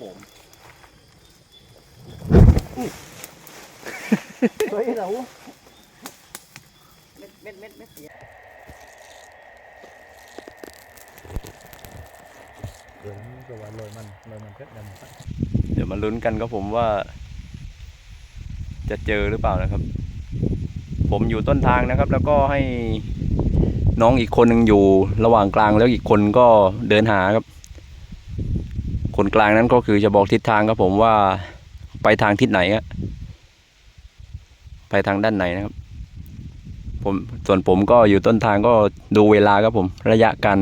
ผมเฮ้ยเราเม็ดเม็ดเม็ดเม็ดเสียเดี๋ยวนี้ก็ว่าลอยมันลอยมันเพชรดำครับเดี๋ยวมาลุ้นกันครับผมว่า จะเจอหรือเปล่านะครับ ผมอยู่ต้นทางนะครับ แล้วก็ให้น้องอีกคนหนึ่งอยู่ระหว่างกลางแล้วอีกคนก็เดินหาครับ คนกลางนั้นก็คือจะบอกทิศทางครับผมว่าไปทางทิศไหนอะไปทางด้านไหนนะครับ ผมส่วนผมก็อยู่ต้นทางก็ดูเวลาครับผม ระยะการ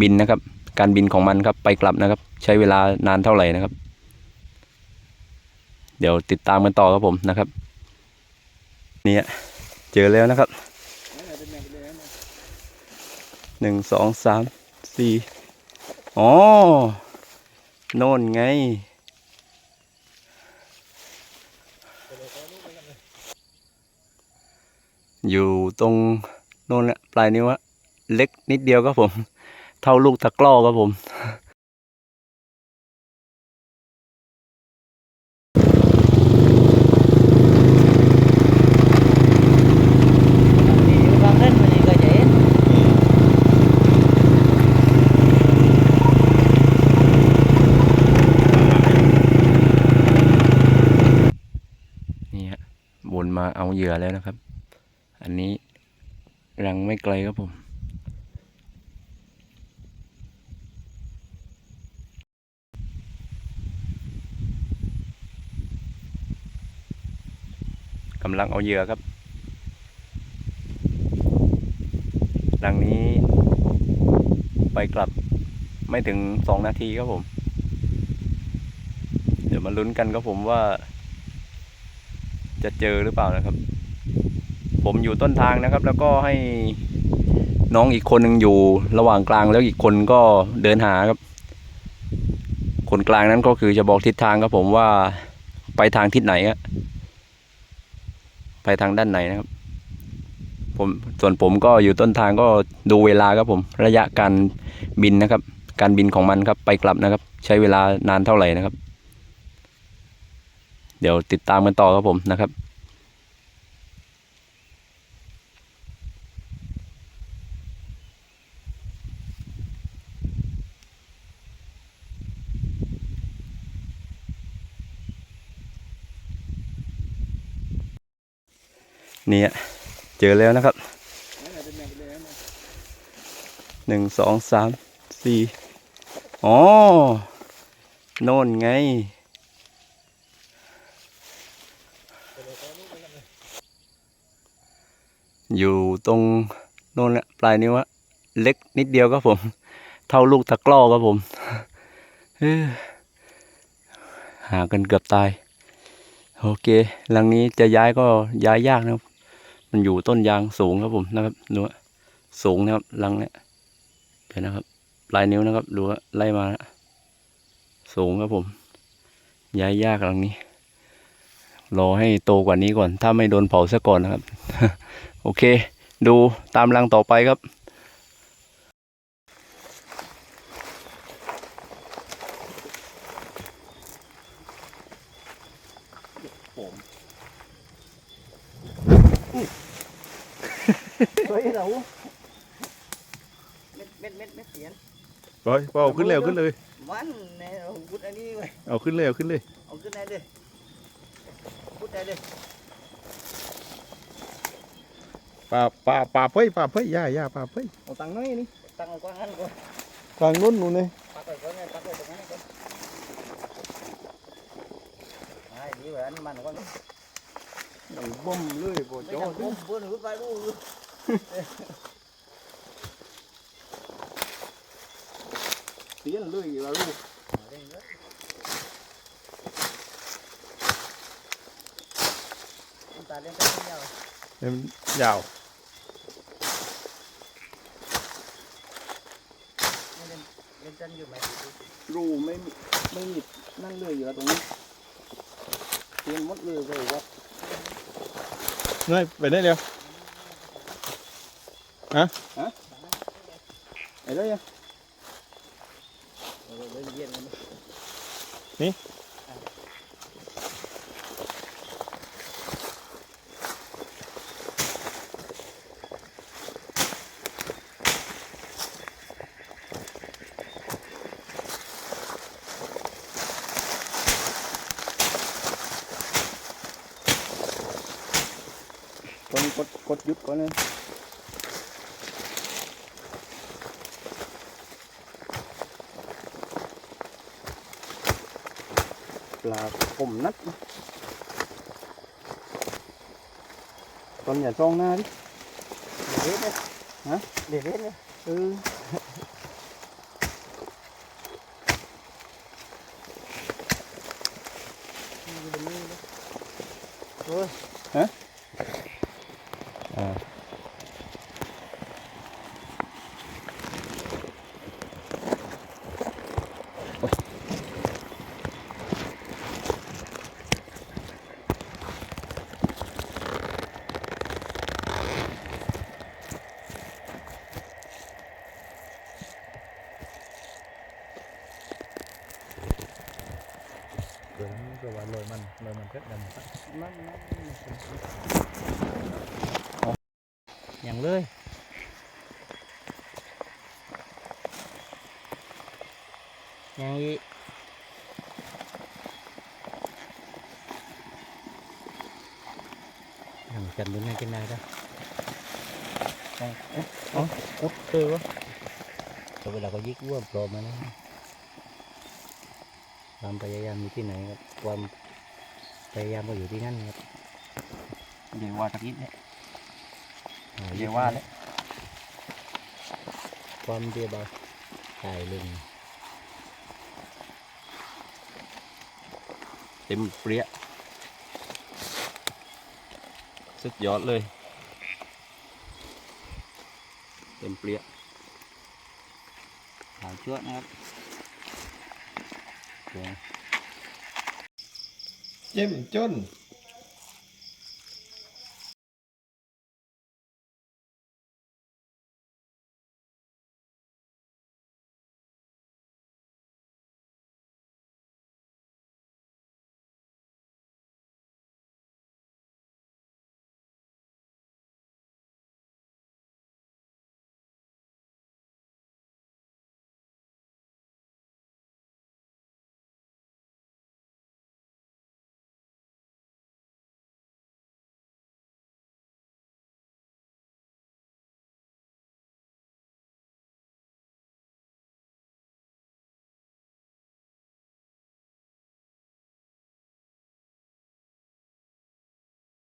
บินนะครับ การบินของมันครับไปกลับนะครับ ใช้เวลานานเท่าไหร่นะครับ เดี๋ยวติดตามกันต่อครับผมนะครับนี่เจอแล้วนะครับหนึ่งสองสามสี่อ๋อ โน่นไง อยู่ตรงโน่นแหละปลายนิ้วะเล็กนิดเดียวครับผม เท่าลูกตะกร้อครับผม đi vang lên mà gì cơ vậy นี่ฮะวนมา เอาเหยื่อแล้วนะครับ อันนี้รังไม่ไกลครับผม กำลังเอาเหยื่อครับ รังนี้ไปกลับไม่ถึงสองนาทีครับผม เดี๋ยวมาลุ้นกันครับผมว่า จะเจอหรือเปล่านะครับ ผมอยู่ต้นทางนะครับ แล้วก็ให้น้องอีกคนหนึ่งอยู่ระหว่างกลางแล้วอีกคนก็เดินหาครับ คนกลางนั้นก็คือจะบอกทิศทางครับผมว่าไปทางทิศไหนอะไปทางด้านไหนนะครับ ผมส่วนผมก็อยู่ต้นทางก็ดูเวลาครับผม ระยะการบินนะครับ การบินของมันครับไปกลับนะครับ ใช้เวลานานเท่าไหร่นะครับ เดี๋ยวติดตามกันต่อครับผมนะครับนี่เจอแล้วนะครับหนึ่งสองสามสี่อ๋อโน่นไง อยู่ตรงโน่นแหละปลายนิ้วอะเล็กนิดเดียวครับผม เท่าลูกตะกร้อครับผมหากันเกือบตาย โอเคหลังนี้จะย้ายก็ย้ายยากนะครับ มันอยู่ต้นยางสูงครับผมนะครับดูว่าสูงนะครับหลังเนี้ยเห็นนะครับ ปลายนิ้วนะครับดูว่าไล่มา สูงครับผม ย้ายยากหลังนี้ รอให้โตกว่านี้ก่อน ถ้าไม่โดนเผาซะก่อนนะครับ โอเค ดูตามรังต่อไปครับเฮ้ยเราเม็ดเม็ดเม็ดเม็ดเสียปล่อยปเอาขึ้นเลยเอาขึ้นเลยมันเนี่ยเราพุดอันนี้ไว้เอาขึ้นเลยเอาขึ้นเลยเอาขึ้นเลยพุดได้เลย ป่าป่าป่าเพ้ยป่าเพ้ยย่าย่าป่าเพ้ยเอาตังค์น้อยนี่ตังค์เอากว้างอันก่อนกลางนู้นนู่นเลยปักไว้ก่อนไงปักไว้ตรงนั้นก่อนไอ้ดีไว้อันนี้มันก่อนดังบ่มเลยโบไม่จอทำปุ๊บเพื่อนรู้ไปรู้เสียนเลยว่ารู้ ตาเล่นกันยาวเอ็มยาวเล่นเล่นกันอยู่ไหมรู้ไม่ไม่มีนั่นเลยอยู่ตรงนี้เตียนมดเลยไปวัดเงยไปได้เร็วไอ้ด้วยยังเออเล่น กันนี่ตอนนี้กดกดหยุดก่อนเลยปลาผมนัดนะตอนอย่าจ้องหน้าดิเด็ดเลยฮะเด็ดเลยเออโอ้ยฮะ อ่าเดี๋ยวนี้ก็ว่าลอยมันล อยมันเพชรดำนั่นนั่นอย่างเลยยังอีทำกันด้วยนกินได้ด้กดเจอวะแต่เวลาก็ยิกว่าปลอมมานะความพยายามอยู่ที่ไหนครับ ความพยายามก็อยู่ที่นั่นครับเดี๋ยวว่าตะกี้เนี่ย เดี๋ยวว่าเลยความเดียวเบาตายลึงเต็มเปรี้ยสุดยอดเลย เต็มเปรี้ยขาวเชื้อนะครับเจ้มจน